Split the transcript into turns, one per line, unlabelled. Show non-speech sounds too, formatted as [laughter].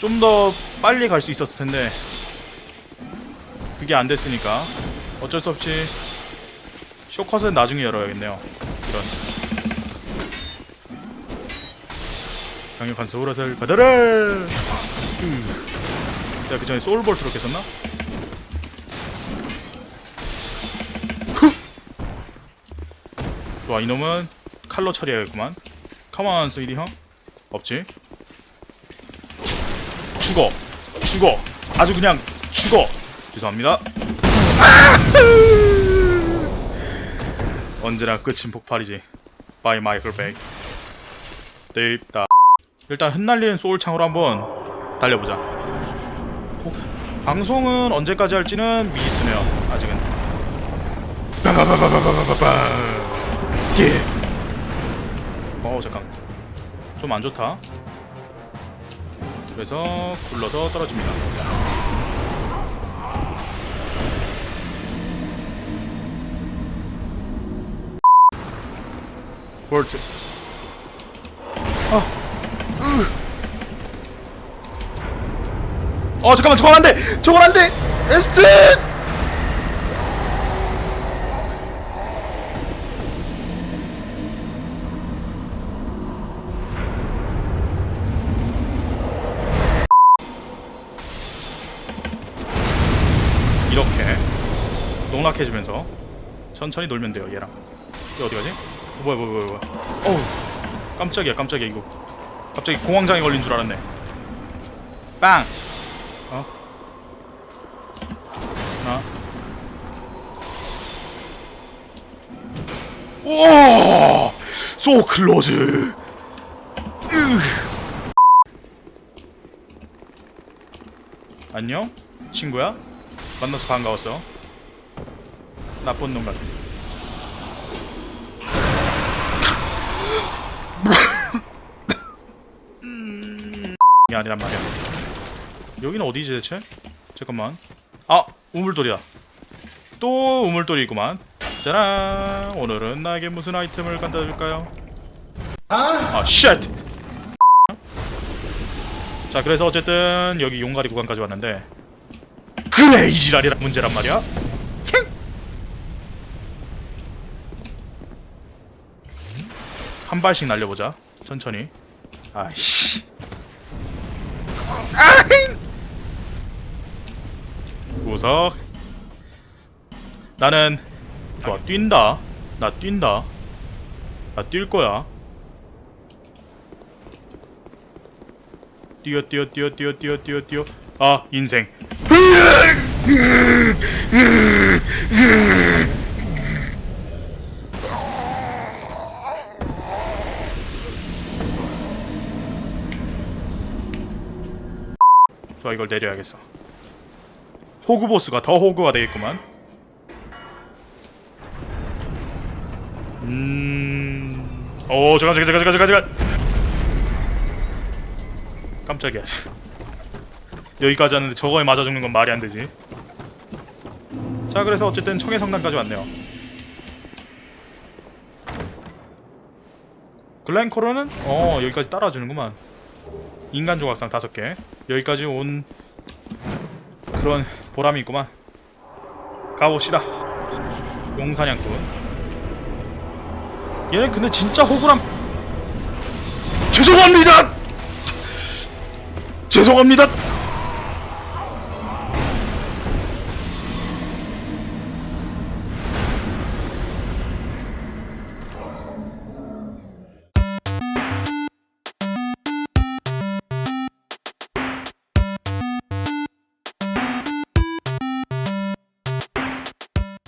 좀 더 빨리 갈 수 있었을 텐데 그게 안 됐으니까 어쩔 수 없이 쇼컷은 나중에 열어야겠네요. 이런 강력한 소울앗을 받아라. 으. 내가 그 전에 소울볼트로 깼었나? 좋아 이놈은 칼로 처리해야겠구만. 가만 스이디 형. 없지? 죽어. 죽어. 아주 그냥 죽어. 죄송합니다. [laughs] 언제나 끝은 폭발이지. 바이 마이클 베이 떼입다. 일단 흩날리는 소울창으로 한번 달려보자. 어, 방송은 언제까지 할지는 미지수네요. 아직은. 빠바바바바바바바. 예. 어 잠깐. 좀 안 좋다 그래서 굴러서 떨어집니다. 볼트. 아, 으. 어 잠깐만 저건 안 돼. 저건 안 돼. 에스트. 이렇게 농락해주면서 천천히 놀면 돼요 얘랑. 얘 어디 가지? 어, 뭐야 뭐야 뭐야 뭐야. 어우 깜짝이야 깜짝이야 이거. 갑자기 공황장애 걸린 줄 알았네. 빵! 어? 하나 우와! 소 클로즈 으. 안녕? 친구야 만나서 반가웠어. 나쁜 놈 같아. 이게 아니란 말이야. 여기는 어디지 대체? 잠깐만. 아 우물돌이다. 또 우물돌이 있구만. 짜란. 오늘은 나에게 무슨 아이템을 갖다 줄까요? 아 쉣. 자 그래서 어쨌든 여기 용가리 구간까지 왔는데 그래 이 지랄이란 문제란 말이야. 한 발씩 날려보자. 천천히. 아이씨. 아잉! 구석. 나는 좋아 뛴다. 나 뛴다. 나 뛸 거야. 뛰어 뛰어 뛰어 뛰어 뛰어 뛰어 뛰어. 아 인생. 좋아 이걸 내려야겠어. 호구 보스가 더 호구가 되겠구만. 음... 오 잠깐 잠깐 잠깐 잠깐 잠깐. 깜짝이야. 여기까지 왔는데 저거에 맞아 죽는 건 말이 안 되지 자 그래서 어쨌든 청해 성당까지 왔네요. 글렌코로는? 어 여기까지 따라주는구만. 인간 조각상 다섯 개. 여기까지 온 그런 보람이 있구만. 가봅시다. 용사냥꾼. 얘는 근데 진짜 호구람. 죄송합니다! 죄송합니다